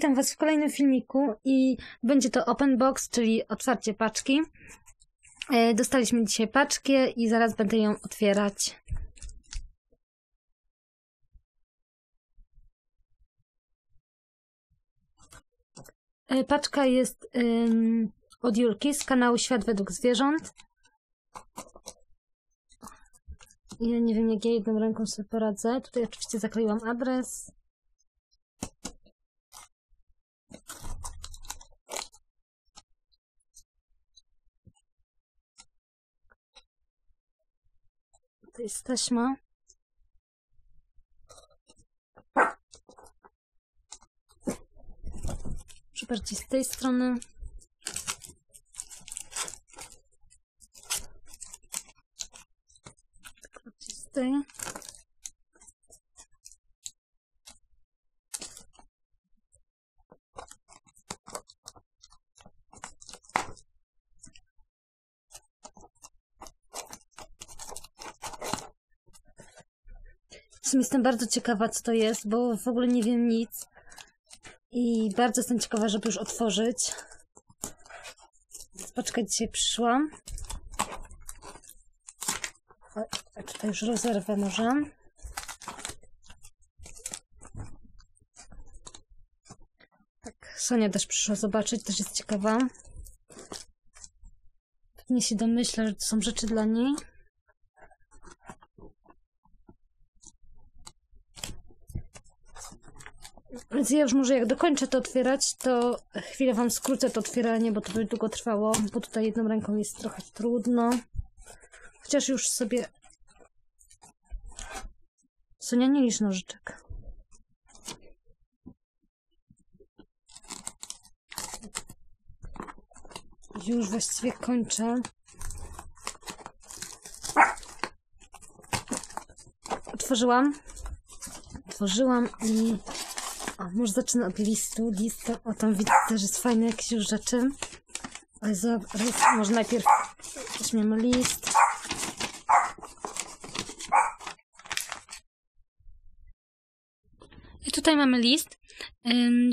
Witam Was w kolejnym filmiku i będzie to open box, czyli otwarcie paczki. E, Dostaliśmy dzisiaj paczkę i zaraz będę ją otwierać. E, Paczka jest od Julki z kanału Świat według zwierząt. Ja nie wiem, jak ja jedną ręką sobie poradzę. Tutaj oczywiście zakleiłam adres. To jest taśma. Przeparcie z tej strony. Przeparcie z tej. Sumie jestem bardzo ciekawa, co to jest, bo w ogóle nie wiem nic. I bardzo jestem ciekawa, żeby już otworzyć. Paczka dzisiaj przyszła. O, a tutaj już rozerwę może. Tak, Sonia też przyszła zobaczyć, też jest ciekawa. Pewnie się domyśla, że to są rzeczy dla niej. Ja już może jak dokończę to otwierać, to chwilę wam skrócę to otwieranie, bo to by długo trwało, bo tutaj jedną ręką jest trochę trudno. Chociaż już sobie... Sonia, nie lisz nożyczek. Już właściwie kończę. Otworzyłam. Otworzyłam i o, może zacznę od listu. List, o tam widzę, że jest fajne jakieś już rzeczy. Ale zaraz, może najpierw weźmiemy list. I tutaj mamy list.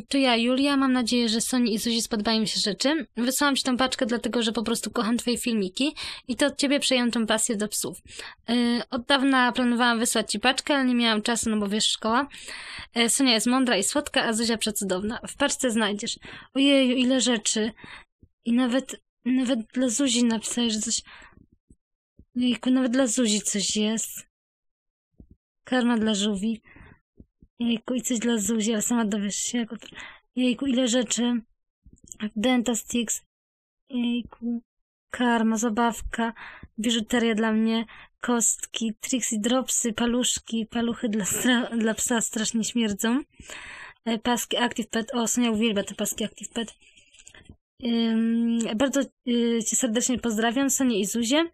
To ja, Julia. Mam nadzieję, że Soni i Zuzi spodobają się rzeczy. Wysłałam ci tą paczkę, dlatego że po prostu kocham twoje filmiki i to od ciebie przejąłem tą pasję do psów. Yy, Od dawna planowałam wysłać ci paczkę, ale nie miałam czasu, no bo wiesz, szkoła. Yy, Sonia jest mądra i słodka, a Zuzia przecudowna. W paczce znajdziesz. Ojeju, ile rzeczy. I nawet, nawet dla Zuzi napisałeś, że coś... Jejku, nawet dla Zuzi coś jest. Karma dla żółwi. Jejku, i coś dla Zuzi, ale sama dowiesz się. Jejku, ile rzeczy. Dentastix. Jejku. Karma, zabawka, biżuteria dla mnie, kostki, Trixie Dropsy, paluszki, paluchy dla, dla psa strasznie śmierdzą. E, Paski Active Pet. O, Sonia uwielbia te paski Active Pet. Bardzo y, Cię serdecznie pozdrawiam, Sonię i Zuzię.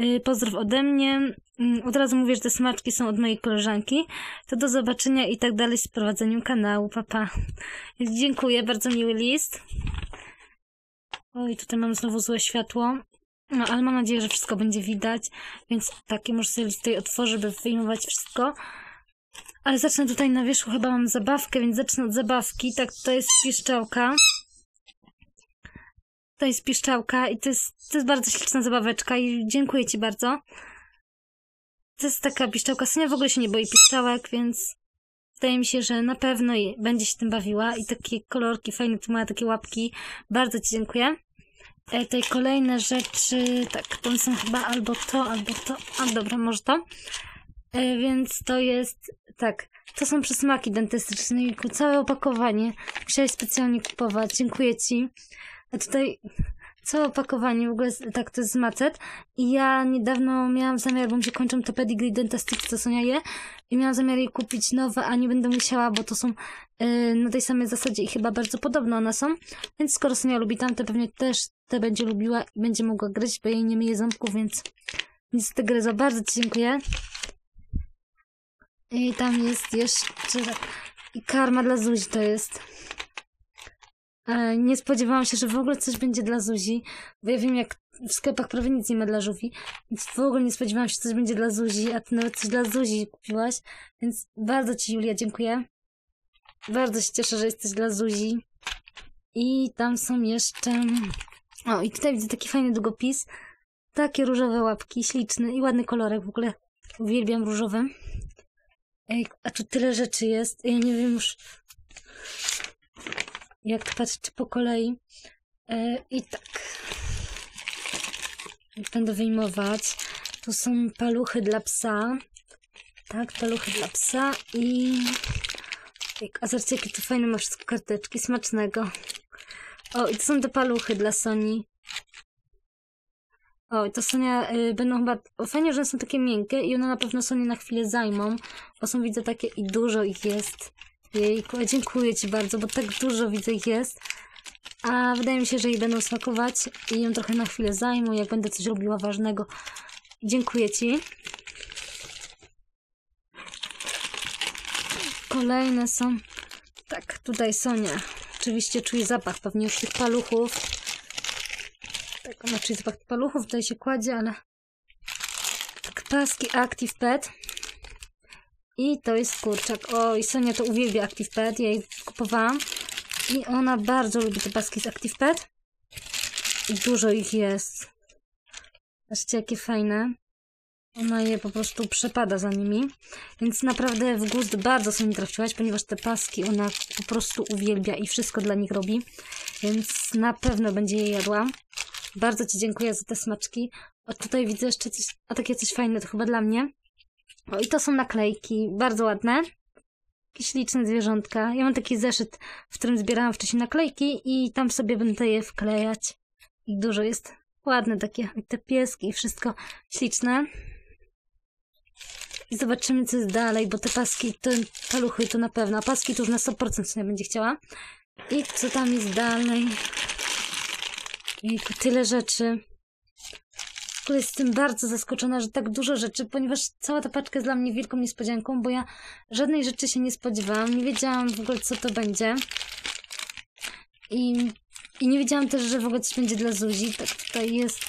Y, pozdrow ode mnie. Ym, od razu mówię, że te smaczki są od mojej koleżanki. To do zobaczenia i tak dalej z prowadzeniem kanału. Papa. Dziękuję, bardzo miły list. Oj, tutaj mam znowu złe światło. No, ale mam nadzieję, że wszystko będzie widać, więc takie może sobie list tutaj otworzę, by wyjmować wszystko. Ale zacznę tutaj na wierzchu, chyba mam zabawkę, więc zacznę od zabawki. Tak, to jest pieszczałka. To jest pieszczałka i to jest, to jest bardzo śliczna zabaweczka i dziękuję Ci bardzo. To jest taka pieszczałka. Sonia w ogóle się nie boi pieszczałek, więc wydaje mi się, że na pewno będzie się tym bawiła i takie kolorki fajne, tu ma takie łapki. Bardzo Ci dziękuję. E, tutaj kolejne rzeczy, tak, to są chyba albo to, albo to, a dobra, może to. E, więc to jest, tak, to są przysmaki dentystyczne i całe opakowanie. Musiałeś specjalnie kupować, dziękuję Ci. Tutaj całe opakowanie, w ogóle tak, to jest z macet. I ja niedawno miałam zamiar, bo mi się kończą te pedigree dentastix, co Sonia je. I miałam zamiar jej kupić nowe, a nie będę musiała, bo to są yy, na tej samej zasadzie i chyba bardzo podobne one są. Więc skoro Sonia lubi tamte, pewnie też te będzie lubiła i będzie mogła gryźć, bo jej nie myje ząbków, więc nic te gryza. Bardzo Ci dziękuję. I tam jest jeszcze... I karma dla Zuzi to jest. E, Nie spodziewałam się, że w ogóle coś będzie dla Zuzi, bo ja wiem, jak w sklepach prawie nic nie ma dla żółwi, więc w ogóle nie spodziewałam się, że coś będzie dla Zuzi, a ty nawet coś dla Zuzi kupiłaś, więc bardzo Ci, Julia, dziękuję. Bardzo się cieszę, że jesteś dla Zuzi. I tam są jeszcze... O, i tutaj widzę taki fajny długopis. Takie różowe łapki, śliczny i ładny kolorek w ogóle. Uwielbiam różowy. Ej, a tu tyle rzeczy jest. Ja nie wiem już jak patrzeć po kolei. E, I tak. Będę wyjmować. Tu są paluchy dla psa. Tak, paluchy dla psa i... A zobaczcie, jakie tu fajne ma wszystko karteczki. Smacznego. O, i to są te paluchy dla Soni. O, to Sonia y, będą chyba. O, fajnie, że one są takie miękkie i one na pewno Sonię na chwilę zajmą, bo są widzę takie i dużo ich jest. Jejku, dziękuję Ci bardzo, bo tak dużo widzę ich jest. A wydaje mi się, że jej będą smakować i ją trochę na chwilę zajmą, jak będę coś robiła ważnego. Dziękuję Ci. Kolejne są. Tak, tutaj Sonia. Oczywiście czuje zapach pewnie już tych paluchów. Tak, ona czuje zapach paluchów, tutaj się kładzie, ale... Tak, paski Active Pet. I to jest kurczak. O, i Sonia to uwielbia Active Pet, ja jej kupowałam. I ona bardzo lubi te paski z Active Pet. I dużo ich jest. Zobaczcie, jakie fajne. Ona je po prostu przepada za nimi. Więc naprawdę w gust bardzo sobie trafiłaś, ponieważ te paski ona po prostu uwielbia i wszystko dla nich robi. Więc na pewno będzie je jadła. Bardzo Ci dziękuję za te smaczki. O, tutaj widzę jeszcze coś, a takie coś fajne, to chyba dla mnie. O, i to są naklejki, bardzo ładne. Takie śliczne zwierzątka. Ja mam taki zeszyt, w którym zbierałam wcześniej naklejki i tam sobie będę je wklejać. I dużo jest ładne takie, te pieski i wszystko śliczne. I zobaczymy, co jest dalej, bo te paski, te paluchy to na pewno, a paski to już na 100% co nie będzie chciała. I co tam jest dalej? I tyle rzeczy. Ogóle jestem bardzo zaskoczona, że tak dużo rzeczy, ponieważ cała ta paczka jest dla mnie wielką niespodzianką, bo ja żadnej rzeczy się nie spodziewałam, nie wiedziałam w ogóle, co to będzie. I, i nie wiedziałam też, że w ogóle coś będzie dla Zuzi. Tak, tutaj jest...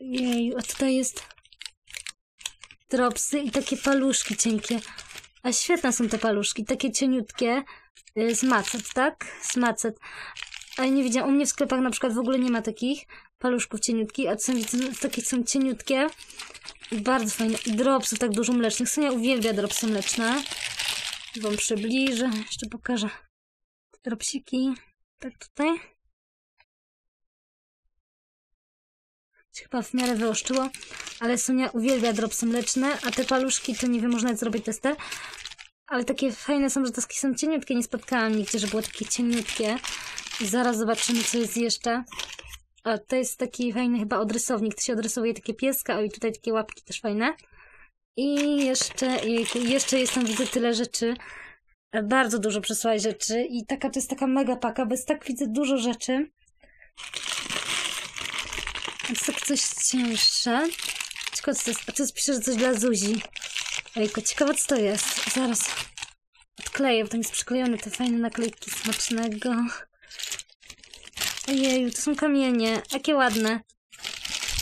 Jej, a tutaj jest... Dropsy i takie paluszki cienkie. A świetne są te paluszki, takie cieniutkie, y, z macet, tak? Z macet. A nie wiedziałam, u mnie w sklepach na przykład w ogóle nie ma takich paluszków cieniutkich, a są, widzę, takie są cieniutkie bardzo fajne. I dropsy tak dużo mlecznych. Sonia uwielbia dropsy mleczne. Wam przybliżę, jeszcze pokażę. Dropsiki. Tak tutaj. Chyba w miarę wyoszczyło, ale Sonia uwielbia dropsy mleczne, a te paluszki to nie wiem, można zrobić tester. Ale takie fajne są, że te są cieniutkie, nie spotkałam nigdzie, że było takie cieniutkie. I zaraz zobaczymy, co jest jeszcze. O, to jest taki fajny chyba odrysownik. To się odrysowuje takie pieska, o i tutaj takie łapki też fajne. I jeszcze, jeszcze jest tam, widzę tyle rzeczy. Bardzo dużo przesłałeś rzeczy i taka to jest taka mega paka, bo jest tak widzę dużo rzeczy. Jest tak coś cięższe. Ciekawe, co to jest. A to jest pisze, że coś dla Zuzi. Ojejku, ciekawe co to jest. Zaraz odkleję, bo tam jest przyklejone te fajne naklejki smacznego. Ojeju, to są kamienie. Jakie ładne.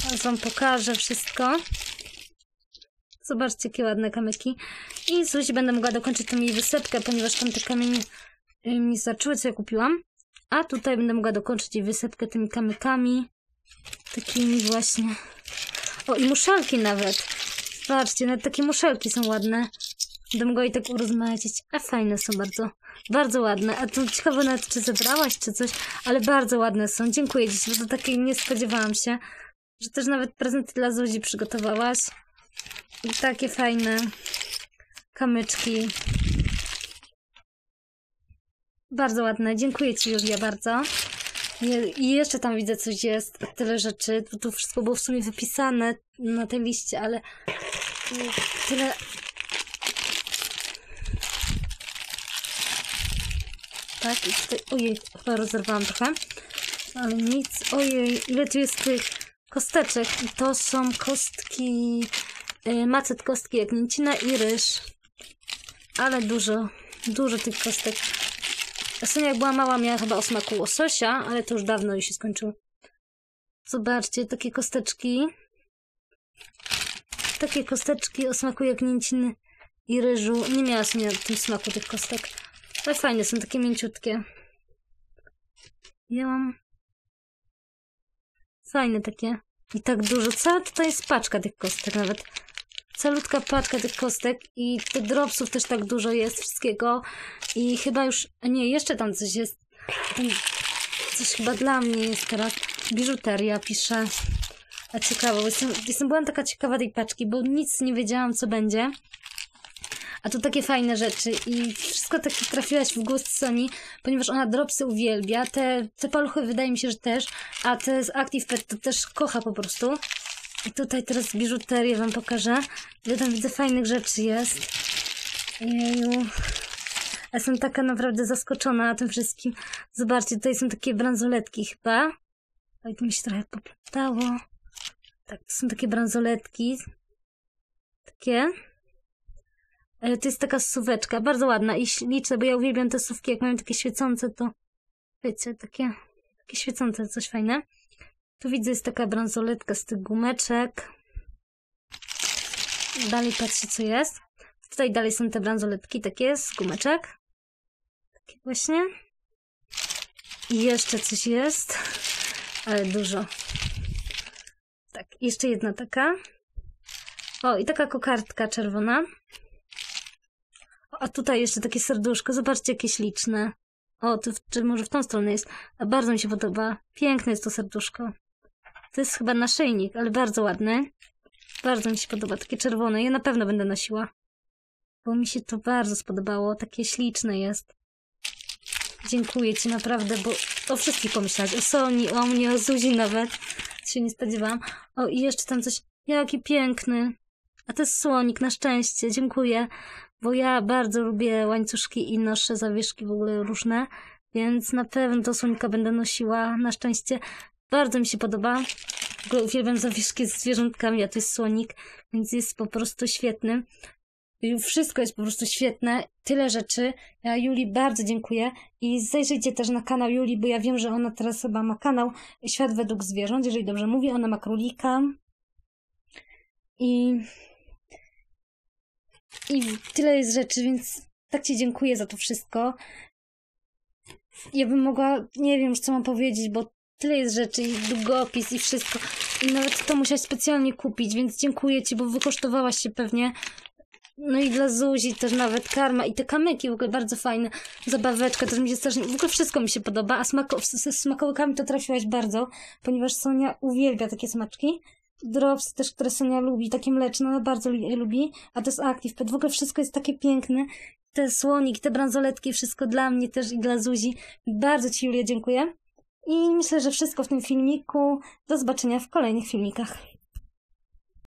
Teraz wam pokażę wszystko. Zobaczcie, jakie ładne kamyki. I Zuzi będę mogła dokończyć tą jej wysepkę, ponieważ tam te kamienie y, mi zaczęły, co ja kupiłam. A tutaj będę mogła dokończyć jej wysepkę tymi kamykami. Takimi właśnie. O, i muszelki nawet. Zobaczcie, nawet takie muszelki są ładne. Będę mogła jej tak urozmaicić. A fajne są bardzo. Bardzo ładne. A to ciekawe nawet, czy zebrałaś, czy coś. Ale bardzo ładne są. Dziękuję Ci, bo to takie nie spodziewałam się. Że też nawet prezenty dla Zuzi przygotowałaś. I takie fajne kamyczki. Bardzo ładne. Dziękuję Ci, Julia, bardzo. I jeszcze tam widzę coś jest, tyle rzeczy. Tu, tu wszystko było w sumie wypisane na tej liście, ale tyle. Tak, i tutaj, ojej, chyba rozerwałam trochę, ale nic, ojej, ile tu jest tych kosteczek. I to są kostki, y, macet kostki jagnięcina i ryż. Ale dużo, dużo tych kostek. Sonia jak była mała miała chyba o smaku łososia, ale to już dawno jej się skończyło. Zobaczcie, takie kosteczki. Takie kosteczki o smaku jagnięciny i ryżu. Nie miała w tym smaku tych kostek. Ale fajne, są takie mięciutkie. Ja mam... Fajne takie. I tak dużo. Cała tutaj jest paczka tych kostek nawet. Calutka paczka tych kostek i tych dropsów też tak dużo jest wszystkiego. I chyba już... Nie, jeszcze tam coś jest. Tam coś chyba dla mnie jest teraz. Biżuteria pisze. A ciekawe, bo jestem, jestem byłam taka ciekawa tej paczki, bo nic nie wiedziałam, co będzie. A tu takie fajne rzeczy i wszystko takie trafiłaś w gust Sony, ponieważ ona dropsy uwielbia. Te, te paluchy wydaje mi się, że też, a te z Active Pet to też kocha po prostu. I tutaj teraz biżuterię wam pokażę. Ile tam widzę fajnych rzeczy jest. Jeju. Ja Jestem taka naprawdę zaskoczona tym wszystkim. Zobaczcie, tutaj są takie bransoletki chyba. To mi się trochę poplątało. Tak, to są takie bransoletki. Takie. To jest taka suweczka, bardzo ładna i śliczna, bo ja uwielbiam te sówki, jak mają takie świecące, to wiecie, takie, takie świecące, coś fajne. Tu widzę, jest taka bransoletka z tych gumeczek. Dalej patrzcie, co jest. Tutaj dalej są te bransoletki, takie z gumeczek. Takie właśnie. I jeszcze coś jest, ale dużo. Tak, jeszcze jedna taka. O, i taka kokardka czerwona. A tutaj jeszcze takie serduszko. Zobaczcie, jakie śliczne. O, to czy może w tą stronę jest. A bardzo mi się podoba. Piękne jest to serduszko. To jest chyba naszyjnik, ale bardzo ładny. Bardzo mi się podoba. Takie czerwone. Ja na pewno będę nosiła. Bo mi się to bardzo spodobało. Takie śliczne jest. Dziękuję Ci naprawdę, bo o wszystkich pomyślałeś. O Soni, o mnie, o Zuzi nawet. Się nie spodziewałam. O, i jeszcze tam coś. Jaki piękny. A to jest słonik, na szczęście. Dziękuję. Bo ja bardzo lubię łańcuszki i noszę zawieszki w ogóle różne, więc na pewno to słonika będę nosiła, na szczęście. Bardzo mi się podoba. W ogóle uwielbiam zawieszki z zwierzątkami, a to jest słonik, więc jest po prostu świetny. Wszystko jest po prostu świetne, tyle rzeczy. Ja Julii bardzo dziękuję i zajrzyjcie też na kanał Julii, bo ja wiem, że ona teraz chyba ma kanał Świat według zwierząt, jeżeli dobrze mówię. Ona ma królika. I i tyle jest rzeczy, więc tak Ci dziękuję za to wszystko. Ja bym mogła, nie wiem już co mam powiedzieć, bo tyle jest rzeczy i długopis i wszystko. I nawet to musiałaś specjalnie kupić, więc dziękuję Ci, bo wykosztowałaś się pewnie. No i dla Zuzi też nawet karma i te kamyki w ogóle bardzo fajne. Zabaweczka też mi się strasznie, w ogóle wszystko mi się podoba, a smako, ze smakołykami to trafiłaś bardzo, ponieważ Sonia uwielbia takie smaczki. Drops też, które Sonia lubi, takie mleczne, ona bardzo lubi, a to jest Active Pet. W ogóle wszystko jest takie piękne. Te słonik, te bransoletki, wszystko dla mnie też i dla Zuzi. Bardzo Ci, Julia, dziękuję. I myślę, że wszystko w tym filmiku. Do zobaczenia w kolejnych filmikach.